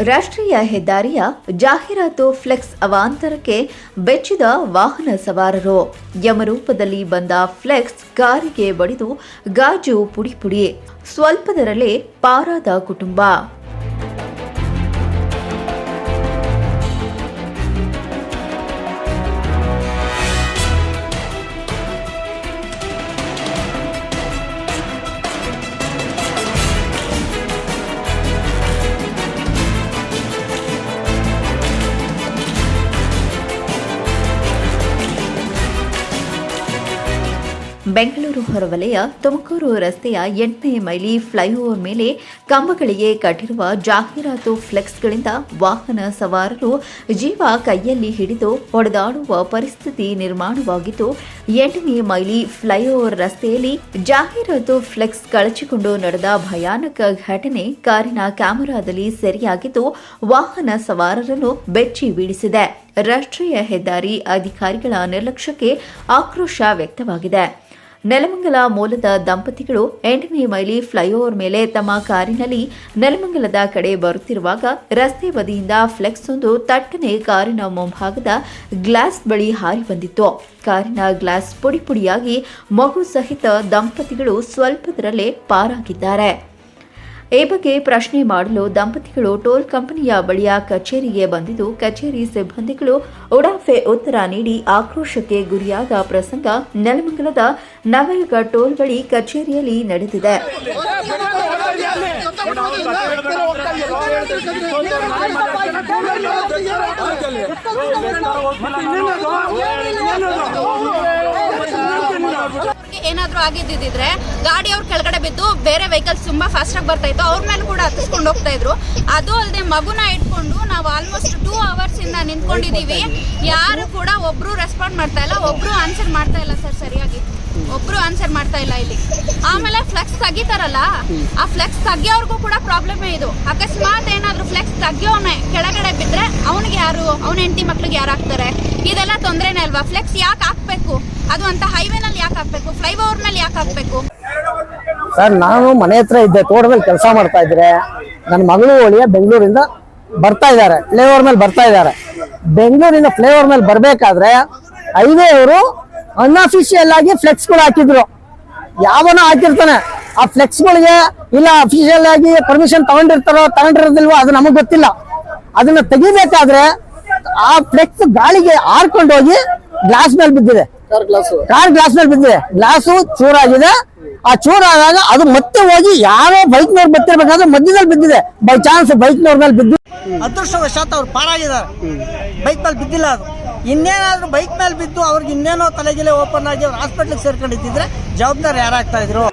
ರಾಷ್ಟ್ರೀಯ ಹೆದ್ದಾರಿಯ ಜಾಹೀರಾತು ಫ್ಲೆಕ್ಸ್ ಅವಾಂತರಕ್ಕೆ ಬೆಚ್ಚಿದ ವಾಹನ ಸವಾರರು. ಯಮರೂಪದಲ್ಲಿ ಬಂದ ಫ್ಲೆಕ್ಸ್ ಕಾರಿಗೆ ಬಡಿದು ಗಾಜು ಪುಡಿ ಪುಡಿ, ಸ್ವಲ್ಪದರಲ್ಲೇ ಪಾರಾದ ಕುಟುಂಬ. ಬೆಂಗಳೂರು ಹೊರವಲಯ, ತುಮಕೂರು ರಸ್ತೆಯ ಎಂಟನೇ ಮೈಲಿ ಫ್ಲೈಓವರ್ ಮೇಲೆ ಕಂಬಗಳಿಗೆ ಕಟ್ಟಿರುವ ಜಾಹೀರಾತು ಫ್ಲೆಕ್ಸ್ಗಳಿಂದ ವಾಹನ ಸವಾರರು ಜೀವ ಕೈಯಲ್ಲಿ ಹಿಡಿದು ಹೊಡೆದಾಡುವ ಪರಿಸ್ಥಿತಿ ನಿರ್ಮಾಣವಾಗಿದ್ದು, ಎಂಟನೇ ಮೈಲಿ ಫ್ಲೈಓವರ್ ರಸ್ತೆಯಲ್ಲಿ ಜಾಹೀರಾತು ಫ್ಲೆಕ್ಸ್ ಕಳಚಿಕೊಂಡು ನಡೆದ ಭಯಾನಕ ಘಟನೆ ಕಾರಿನ ಕ್ಯಾಮೆರಾದಲ್ಲಿ ಸೆರೆಯಾಗಿದ್ದು, ವಾಹನ ಸವಾರರನ್ನು ಬೆಚ್ಚಿ ಬೀಳಿಸಿದೆ. ರಾಷ್ಟ್ರೀಯ ಹೆದ್ದಾರಿ ಅಧಿಕಾರಿಗಳ ನಿರ್ಲಕ್ಷ್ಯಕ್ಕೆ ಆಕ್ರೋಶ ವ್ಯಕ್ತವಾಗಿದೆ. ನೆಲಮಂಗಲ ಮೂಲದ ದಂಪತಿಗಳು ಎಂಟನೇ ಮೈಲಿ ಫ್ಲೈಓವರ್ ಮೇಲೆ ತಮ್ಮ ಕಾರಿನಲ್ಲಿ ನೆಲಮಂಗಲದ ಕಡೆ ಬರುತ್ತಿರುವಾಗ ರಸ್ತೆ ಬದಿಯಿಂದ ಫ್ಲೆಕ್ಸ್ ಒಂದು ತಟ್ಟನೆ ಕಾರಿನ ಮುಂಭಾಗದ ಗ್ಲಾಸ್ ಬಳಿ ಹಾರಿ ಬಂದಿತ್ತು. ಕಾರಿನ ಗ್ಲಾಸ್ ಪುಡಿ ಪುಡಿಯಾಗಿ ಮಗು ಸಹಿತ ದಂಪತಿಗಳು ಸ್ವಲ್ಪದರಲ್ಲೇ ಪಾರಾಗಿದ್ದಾರೆ. ಈ ಬಗ್ಗೆ ಪ್ರಶ್ನೆ ಮಾಡಲು ದಂಪತಿಗಳು ಟೋಲ್ ಕಂಪನಿಯ ಬಳಿಯ ಕಚೇರಿಗೆ ಬಂದಿದ್ದು ಕಚೇರಿ ಸಿಬ್ಬಂದಿಗಳು ಉಡಾಫೆ ಉತ್ತರ ನೀಡಿ ಆಕ್ರೋಶಕ್ಕೆ ಗುರಿಯಾದ ಪ್ರಸಂಗ ನೆಲಮಂಗಲದ ನವಯುಗ ಟೋಲ್ ಬಳಿ ಕಚೇರಿಯಲ್ಲಿ ನಡೆದಿದೆ ಏನಾದ್ರೂ ಆಗಿದ್ದಿದ್ರೆ ಗಾಡಿ ಅವ್ರ ಕೆಳಗಡೆ ಬಿದ್ದು ಬೇರೆ ವೆಹಿಕಲ್ಸ್ ತುಂಬಾ ಫಾಸ್ಟ್ ಆಗಿ ಬರ್ತಾ ಇತ್ತು. ಅವ್ರ ಮೇಲೆ ಕೂಡ ಹತ್ತಿಸ್ಕೊಂಡು ಹೋಗ್ತಾ ಇದ್ರು. ಅದು ಅಲ್ಲದೆ ಮಗುನ ಇಟ್ಕೊಂಡು ನಾವು ಆಲ್ಮೋಸ್ಟ್ ಟೂ ಅವರ್ಸ್ ಇಂದ ನಿಂತ್ಕೊಂಡಿದೀವಿ. ಯಾರು ಕೂಡ ಒಬ್ರು ರೆಸ್ಪಾಂಡ್ ಮಾಡ್ತಾ ಇಲ್ಲ. ಒಬ್ರು ಆನ್ಸರ್ ಮಾಡ್ತಾ ಇಲ್ಲ ಸರ್ ಸರಿಯಾಗಿ. ಒಬ್ರು ಆನ್ಸರ್ ಮಾಡ್ತಾ ಇಲ್ಲ ಇಲ್ಲಿ. ಆಮೇಲೆ ಫ್ಲೆಕ್ಸ್ ತೆಗಿತಾರಲ್ಲ, ಆ ಫ್ಲೆಕ್ಸ್ ತೆಗಿಯೋರ್ಗೂ ಕೂಡ ಪ್ರಾಬ್ಲಮ್ ಇದು. ಅಕಸ್ಮಾತ್ ಏನಾದ್ರು ಫ್ಲೆಕ್ಸ್ ತೆಗಿಯೋನೆ ಕೆಳಗಡೆ ಬಿದ್ರೆ ಅವನಿಗೆ ಯಾರು, ಅವನ ಹೆಂಡತಿ ಮಕ್ಳಿಗೆ ಯಾರು ಹಾಕ್ತಾರೆ? ಇದೆಲ್ಲ ತೊಂದರೆನೇ ಅಲ್ವಾ? ಫ್ಲೆಕ್ಸ್ ಯಾಕೆ ಹಾಕ್ಬೇಕು? ಅದು ಅಂತ ಹೈವೇನಲ್ಲಿ ಯಾಕೆ ಹಾಕ್ಬೇಕು? ಫ್ಲೈಓವರ್ ಮೇಲೆ ಯಾಕೆ ಹಾಕ್ಬೇಕು? ಸರ್, ನಾನು ಮನೆ ಹತ್ರ ಇದ್ದೆ ತೋಟದಲ್ಲಿ ಕೆಲಸ ಮಾಡ್ತಾ ಇದ್ರೆ ನನ್ನ ಮಗಳು ಒಳಿಯ ಬೆಂಗಳೂರಿಂದ ಬರ್ತಾ ಇದ್ದಾರೆ ಫ್ಲೇವರ್ ಮೇಲೆ ಬರ್ತಾ ಇದ್ದಾರೆ. ಬೆಂಗಳೂರಿಂದ ಫ್ಲೇವರ್ ಮೇಲೆ ಬರ್ಬೇಕಾದ್ರೆ ಹೈವೇ ಅವರು ಅನ್ಅಫಿಷಿಯಲ್ ಆಗಿ ಫ್ಲೆಕ್ಸ್ಗಳು ಹಾಕಿದ್ರು. ಯಾವನೋ ಹಾಕಿರ್ತಾನೆ. ಆ ಫ್ಲೆಕ್ಸ್ ಗಳಿಗೆ ಇಲ್ಲ ಅಫಿಷಿಯಲ್ ಆಗಿ ಪರ್ಮಿಷನ್ ತಗೊಂಡಿರ್ತಾರೋ, ತಗೊಂಡಿರೋದಿಲ್ವೋ, ಅದು ನಮಗ್ ಗೊತ್ತಿಲ್ಲ. ಅದನ್ನ ತೆಗಿಬೇಕಾದ್ರೆ ಆ ಫ್ಲೆಕ್ಸ್ ಗಾಳಿಗೆ ಹಾರ್ಕೊಂಡು ಹೋಗಿ ಗ್ಲಾಸ್ ಮೇಲೆ ಬಿದ್ದಿದೆ. ಕಾರ್ ಗ್ಲಾಸ್ ಮೇಲೆ ಬಿದ್ದಿದೆ. ಗ್ಲಾಸು ಚೂರಾಗಿದೆ. ಆ ಚೂರಾದಾಗ ಅದು ಮತ್ತೆ ಹೋಗಿ ಯಾರೋ ಬೈಕ್ ನೋರ್ ಬರ್ತಿರ್ಬೇಕಾದ್ರೆ ಮಧ್ಯದಲ್ಲಿ ಬಿದ್ದಿದೆ. ಬೈ ಚಾನ್ಸ್ ಬೈಕ್ ನೋರ್ ಮೇಲೆ ಬಿದ್ದು ಅದೃಷ್ಟವಶಾತ್ ಅವ್ರು ಪಾರಾಗಿದ್ದಾರೆ ಬೈಕ್ ಮೇಲೆ ಬಿದ್ದಿಲ್ಲ ಅದು. ಇನ್ನೇನಾದ್ರೂ ಬೈಕ್ ಮೇಲೆ ಬಿದ್ದು ಅವ್ರಿಗೆ ಇನ್ನೇನೋ ತಲೆಗಿಲೆ ಓಪನ್ ಆಗಿ ಅವ್ರು ಹಾಸ್ಪಿಟ್ಲಿಗೆ ಸೇರ್ಕೊಂಡಿದ್ದಿದ್ರೆ ಜವಾಬ್ದಾರಿ ಯಾರಾಗ್ತಾ ಇದ್ರು?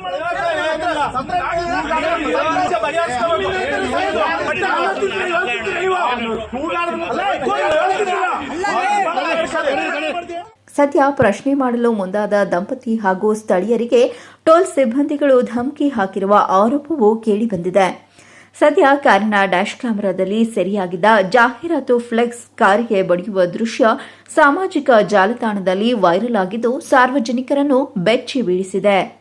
ಸದ್ಯ ಪ್ರಶ್ನೆ ಮಾಡಲು ಮುಂದಾದ ದಂಪತಿ ಹಾಗೂ ಸ್ಥಳೀಯರಿಗೆ ಟೋಲ್ ಸಿಬ್ಬಂದಿಗಳು ಧಮಕಿ ಹಾಕಿರುವ ಆರೋಪವೂ ಕೇಳಿಬಂದಿದೆ ಸದ್ಯ ಕಾರಿನ ಡ್ಯಾಶ್ ಕ್ಯಾಮೆರಾದಲ್ಲಿ ಸೆರೆಯಾಗಿದ್ದ ಜಾಹೀರಾತು ಫ್ಲೆಕ್ಸ್ ಕಾರಿಗೆ ಬಡಿಯುವ ದೃಶ್ಯ ಸಾಮಾಜಿಕ ಜಾಲತಾಣದಲ್ಲಿ ವೈರಲ್ ಆಗಿದ್ದು ಸಾರ್ವಜನಿಕರನ್ನು ಬೆಚ್ಚಿ ಬೀಳಿಸಿದೆ.